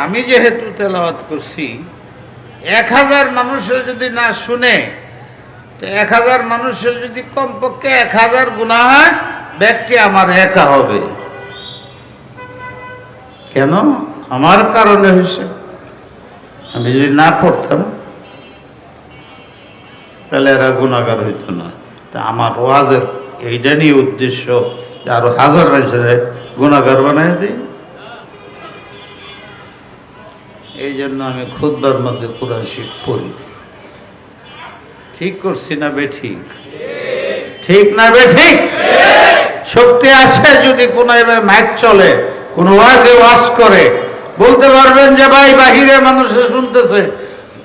আমি যেহেতু তেলাওয়াত করছি, এক হাজার মানুষের যদি না শুনে, তো এক হাজার মানুষের যদি কমপক্ষে এক হাজার গুণা হয় ব্যক্তি আমার একা হবে। কেন? আমার কারণে হয়েছে। আমি যদি না পড়তাম, তাহলে এরা গুণাগার হইতো না। তা আমার ওয়াজের এইটা নিয়ে উদ্দেশ্য আরও হাজার মানুষের গুণাগার বানাই দিই। এই জন্য আমি খুদবার মধ্যে কোরআন শিখ পড়ি। ঠিক করছি না বে ঠিক? ঠিক না বে ঠিক? শক্তি আছে যদি কোনো এবার মাইক চলে, কোন ওয়াজে ওয়াজ করে, বলতে পারবেন যে ভাই বাহিরে মানুষে শুনতেছে।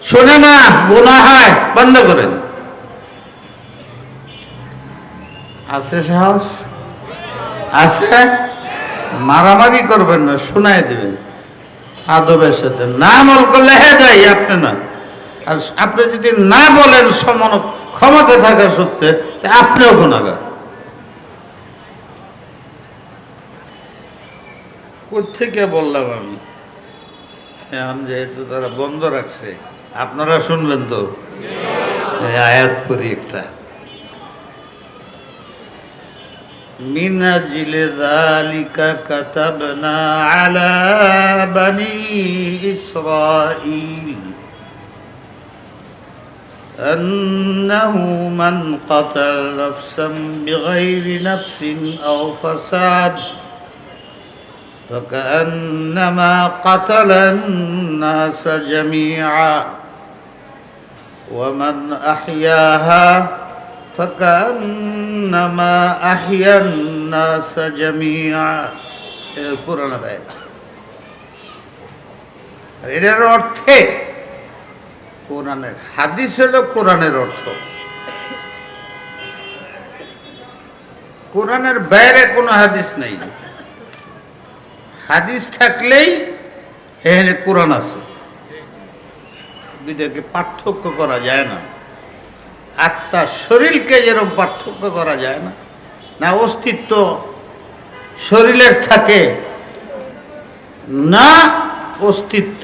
শোনে না, গুনাহ হয়, বন্ধ করেন। আছে সাহস? আছে? মারামারি করবেন না, শোনায় দিবেন। আদবের সাথে না মল করলে হে যাই, আপনি না। আর আপনি যদি না বলেন সমান ক্ষমতা থাকা সত্ত্বে আপনিও গুণাগার কোথেকে বললাম আমি? এখন যেহেতু তারা বন্ধ রাখছে, আপনারা শুনবেন তো? আয়াত করি একটা। من أجل ذلك كتبنا على بني إسرائيل أنه من قتل نفسا بغير نفس أو فساد فكأنما قتل الناس جميعا ومن أحياها فكأنما أحيا الناس جميعا কোরআন এটার অর্থে কোরআনের হাদিস হলো কোরআনের অর্থ কোরআনের বাইরে কোনো হাদিস নেই হাদিস থাকলেই এখানে কোরআন আছে দুইটাকে পার্থক্য করা যায় না আত্মা শরীরকে যেরকম পার্থক্য করা যায় না। না অস্তিত্ব শরীরের থাকে, না অস্তিত্ব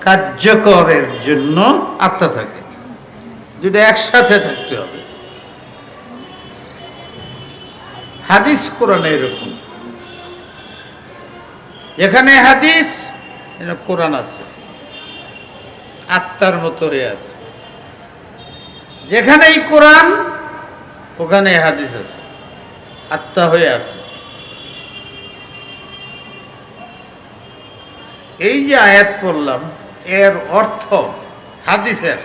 কার্যকরের জন্য আত্মা থাকে। দুটো একসাথে থাকতে হবে। হাদিস কোরআনে এরকম। যেখানে হাদিস, এখানে কোরআন আছে। আত্মার মতো হয়ে আছে। যেখানেই কোরআন, ওখানে হাদিস আছে, আত্মা হয়ে আছে। এই যে আয়াত পড়লাম, এর অর্থ হাদিসের।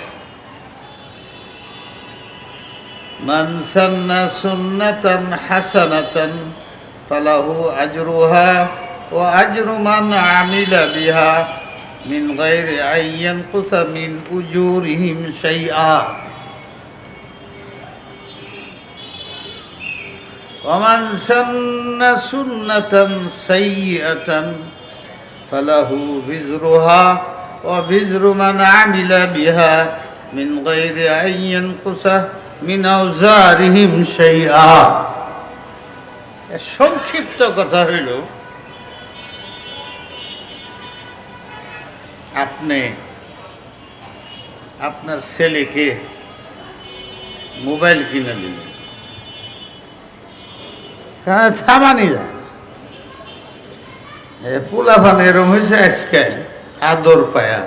মানসান্না সুন্নাতান হাসানাতান, ফালাহু আজরুহা, ও আজরুমান আমিলা বিহা, মিন গায়রি আইয়ান কুসা মিন উজুরিহিম শাইআ। ومن سن سنة سيئة فله وزرها ووزر من عمل بها من غير أن ينقص من أوزارهم شيئا সংক্ষিপ্ত কথা হইল আপনি আপনার ছেলেকে মোবাইল কিনে দিলেন হ্যাঁ থামানি যায়। এ পোলাফান এরম হয়েছে আজকাল আদর পায়া।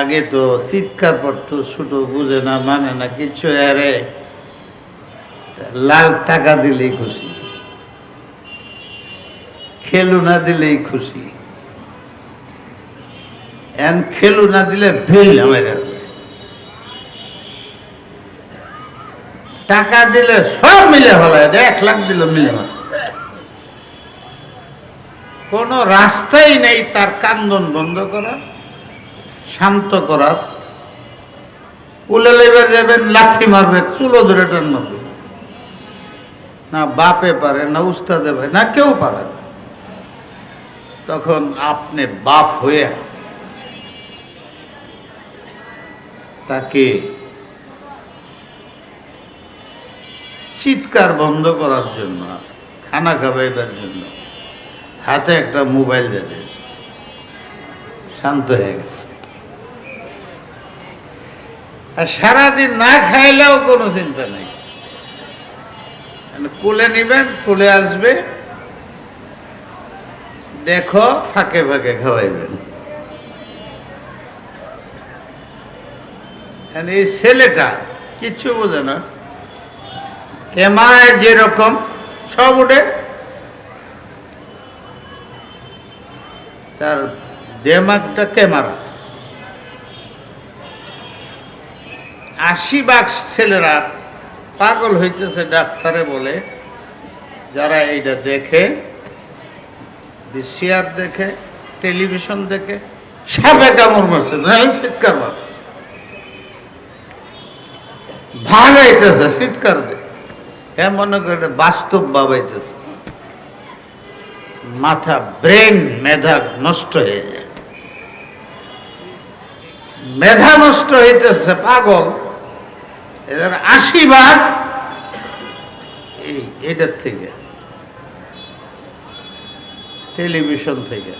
আগে তো চিৎকার পড়তো ছোট বুঝে না মানে না কিছু আরে। লাল টাকা দিলেই খুশি। খেলু না দিলেই খুশি। এন খেলু না দিলে ভিল আমার টাকা দিলে সব মিলে ভালো এক লাখ দিলে মিলে না কোনো রাস্তাই নেই তার কান্দন বন্ধ করার, শান্ত করার। কুলে লেবার যাবেন, লাথি মারবে, চুলো ধরে টান মারবে। না বাপে পারে, না উস্তাদে ভাই না কেউ পারে না। তখন আপনি বাপ হয়ে তাকে চিৎকার বন্ধ করার জন্য, খানা খাবাইবার জন্য। হাতে একটা মোবাইল দেবেন শান্ত হয়ে গেছে। আর সারাদিন না খাইলেও কোনো চিন্তা নেই। মানে কুলে নিবেন, কুলে আসবে। দেখো, ফাঁকে ফাঁকে খাওয়াইবেন। আর এই ছেলেটা, কিচ্ছু বোঝে না। ক্যামেরায় যেরকম, সব উঠে। তার দেমাগটা ক্যামেরা। আশি বাক্স ছেলেরা পাগল হইতেছে, ডাক্তারে বলে। যারা এইটা দেখে, বিসিআর দেখে, টেলিভিশন দেখে, সাপে কামড় মারছে না এই চিৎকার মার ভাগাইতেছে, চিৎকার দে হ্যাঁ মনে করে বাস্তব বাবাইতেছে মাথা ব্রেন মেধা নষ্ট হয়ে যায়। মেধা নষ্ট হইতেছে, পাগল। এদের এটার থেকে, টেলিভিশন থেকে।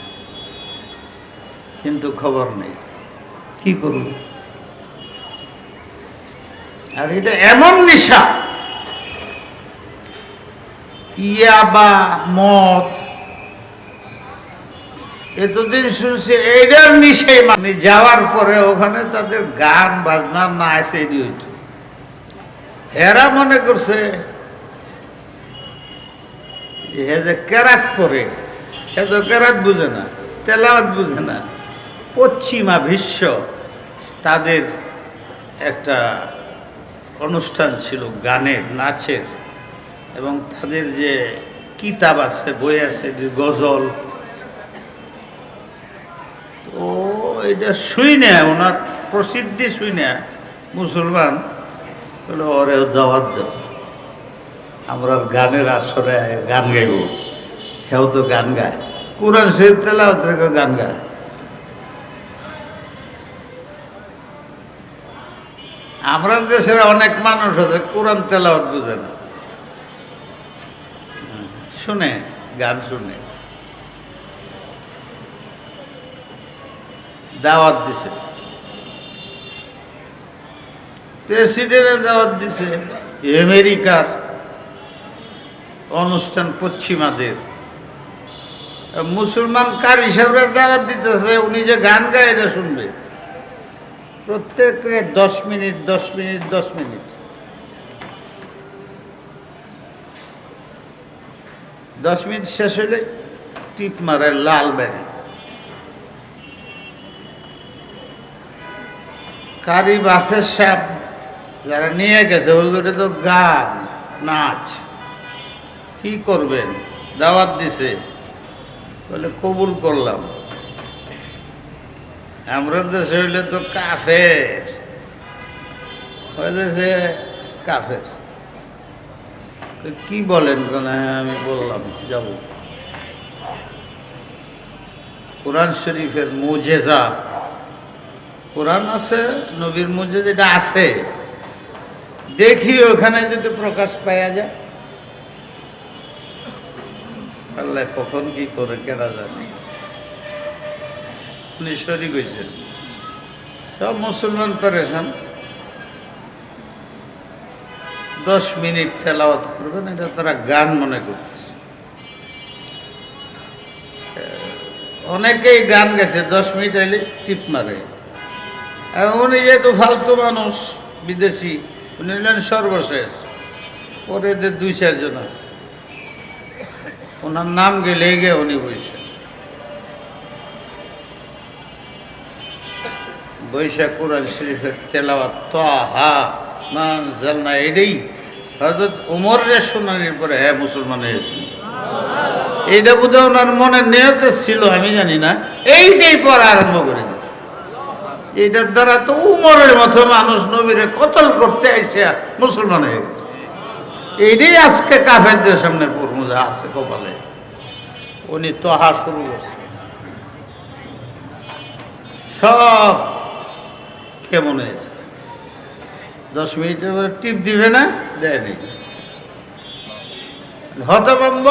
কিন্তু খবর নেই। কি করব? আর এটা এমন নেশা ইয়াবা, মদ। এতদিন শুনছি এইটার নিশাই মানে যাওয়ার পরে ওখানে তাদের গান, বাজনা নাচ এডি হইত এরা মনে করছে হে যে কেরাত পরে হে তো বুঝে না, তেলাওয়াত বুঝে না। পশ্চিমা বিশ্ব তাদের একটা অনুষ্ঠান ছিল, গানের, নাচের। এবং তাদের যে কিতাব আছে, বই আছে যে গজল। ও এটা শুই না ওনার প্রসিদ্ধি শুই না মুসলমান বলে, ওরে দাওয়াত দাও আমরা গানের আসরে গান গাইব। হেও তো গান গায়। কোরআন শরীফ থেকে গান গায়। আমরা দেশের অনেক মানুষ আছে, কোরআন তেলাওয়াত বুঝে না। শুনে, গান শুনে। দাওয়াত দিছে। প্রেসিডেন্টের দাওয়াত দিছে, আমেরিকার অনুষ্ঠান পশ্চিমাদের। মুসলমান কার হিসাবে দাওয়াত দিতেছে, উনি যে গান গায় এটা শুনবে। প্রত্যেকে দশ মিনিট দশ মিনিট দশ মিনিট। দশ মিনিট শেষ হলে টিপ মারে লাল বেরি। কারি বাসের সাপ যারা নিয়ে গেছে ওইগুলো তো গান, নাচ। কি করবেন? দাওয়াত দিছে। বলে, কবুল করলাম। আমরা দেশে হইলে তো কাফের। ওই দেশে কাফের। কি বলেন কেন? হ্যাঁ, আমি বললাম যাব। কোরআন শরীফের মুজেজা। কোরআন আছে নবীর মুজে যেটা আছে। দেখি ওখানে যদি প্রকাশ পাওয়া যায়। আল্লাহ কখন কি করে কেনা জানে। উনি শরিক হয়েছেন সব মুসলমান পেরেশান। দশ মিনিট তেলাওয়াত করবেন, এটা তারা গান মনে করতেছে। অনেকেই গান গেছে, দশ মিনিট এলে টিপ মারে। উনি যেহেতু ফালতু মানুষ, বিদেশি, উনি হলেন সর্বশেষ। পরে এদের দুই, চারজন আছে। ওনার নাম গেলে গে উনি বসে বৈশাখ কোরআন শরীফের তেলাওয়াত এটাই হজরত উমরের শুনানির পরে হ্যাঁ মুসলমান হয়েছিল এইটা বোধহয় ওনার মনে নিয়তে ছিল, আমি জানি না। এইটাই পড়া আরম্ভ করে দিয়েছে। এইটার দ্বারা তো উমরের মতো মানুষ নবীরে কতল করতে আইসে, মুসলমান হয়ে গেছে। এইটাই আজকে কাফেরদের সামনে পড়মুজা আছে কপালে। উনি তহা শুরু করছে। সব কেমন হয়েছে? দশ মিনিটের মধ্যে টিপ দিবে না? দেয়নি। হতভম্ব?